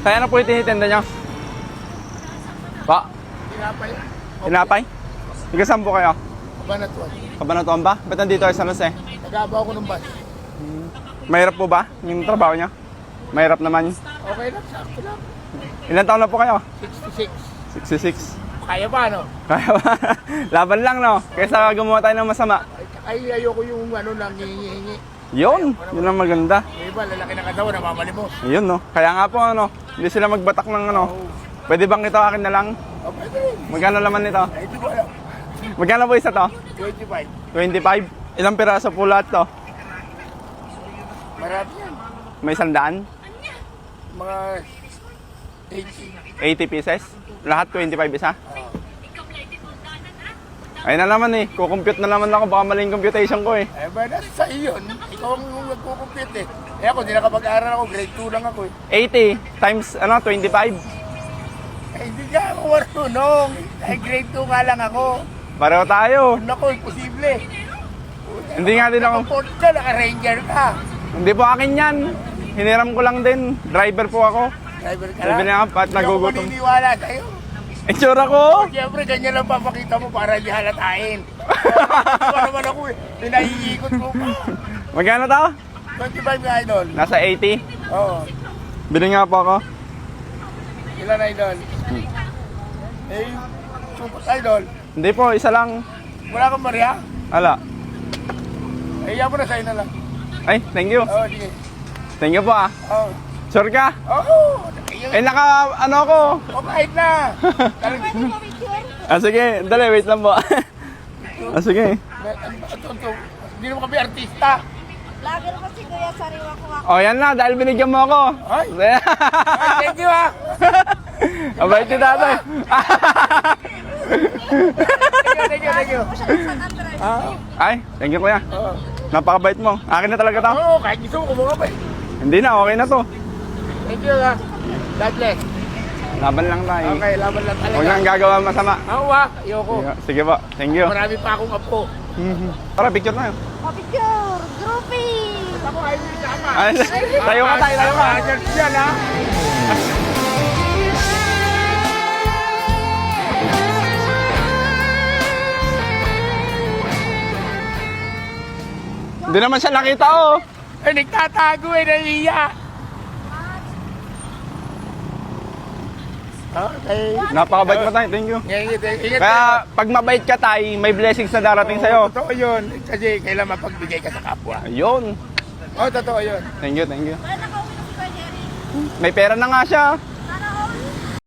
Kaya na po yung tinitinda niyo? Pa, Tinapay. tinapay? Tiga saan po kayo? Kabanatuan. Kabanatuan ba? Ba't nandito kayo sa San Jose? Nag-aba ako ng bus. Mahirap po ba yung trabaho niya? Mahirap naman. Okay lang, sakto lang. Ilan taon na po kayo? 66. 66. Kaya ba, no? Kaya ba? Laban lang, no? Kaysa gumawa tayo ng masama. Ay, ay, ayoko yung ano lang, hihingi-hingi. Yun, yun ang maganda. Yung iba, lalaki ng katawan, namamalimos. Yun, no? Kaya nga po, ano, hindi sila magbatak ng ano. Pwede bang ito akin na lang? O, pwede. Magkano laman nito? Ay, Hindi ko alam. Magkano po isa to? 25. 25? Ilang piraso po lahat to? Marami yan. May sandaan? Mga 80. 80 pieces? Lahat 25 isa? Ayun na naman eh, kukompute na naman ako, baka maling computation ko eh. Eh, ba, nasa sa iyo. Ikaw ang nagkukumpit eh. Eh ako, di nakapag-aral ako. Grade 2 lang ako eh. 80 times ano, 25. Eh, hindi ka ako marunong. Eh, grade 2 nga lang ako. Pareho tayo. Nako, imposible. Hindi nga din ako. Naka-port ka, naka-ranger ka. Hindi po akin yan. Hiniram ko lang din. Driver po ako. Driver ka Sabi lang. niya, ba't Hindi ako nagugutom? maniniwala sa'yo. Itsura ko! Siyempre, ganyan lang papakita mo para hindi halatain. Diba naman ako eh. Pinahiikot mo pa. Magkano to? 25 nga, idol. Nasa 80. Oo. Bili nga po ako. Ilan, idol? Eh, supot, idol. Hindi po, isa lang. Wala kang Maria? Ala. Eh, yan mo na sa'yo na lang. Ay, thank you. Oo, sige. Thank you po ah. Oo. Sure ka? Oo. Eh, naka, ano ako? Oh, kahit na. Talagang, Ah, sige. Dali, wait lang po. ah, sige. ito, ito. Hindi naman kami artista. Vlogger ko si Kuya Sariwa ko ako. O, yan na. Dahil binigyan mo ako. Ay. Ay, thank you ah. Abay, si tatay. Thank you, thank you. Ah, Ay, thank you kuya. oo. Napakabait mo. Akin na talaga to. Oo, kahit gusto mo, kumuha pa eh. Hindi na, okay na to. Thank you ah. God bless. Laban lang tayo. Okay, laban lang Huwag talaga. nang gagawa masama. Oo ah, ayoko. Sige po, thank you. Marami pa akong apo. Tara, picture tayo. Oh, picture! Groupie! Ako ay hindi sama. Ay, tayo ka tayo, tayo ka. Just yan ah. Hindi naman siya nakita oh. Ay, nagtatago eh, nahiya. Okay. Napakabait mo tayo, thank you. Ingat, ingat. Kaya pag mabait ka tay, may blessings na darating sa'yo. Totoo yun. Kasi kailan mapagbigay ka sa kapwa. Ayun. Oo, oh, totoo yun. Thank you, thank you. Wala nakauwi na si Kuya Jerry. May pera na nga siya.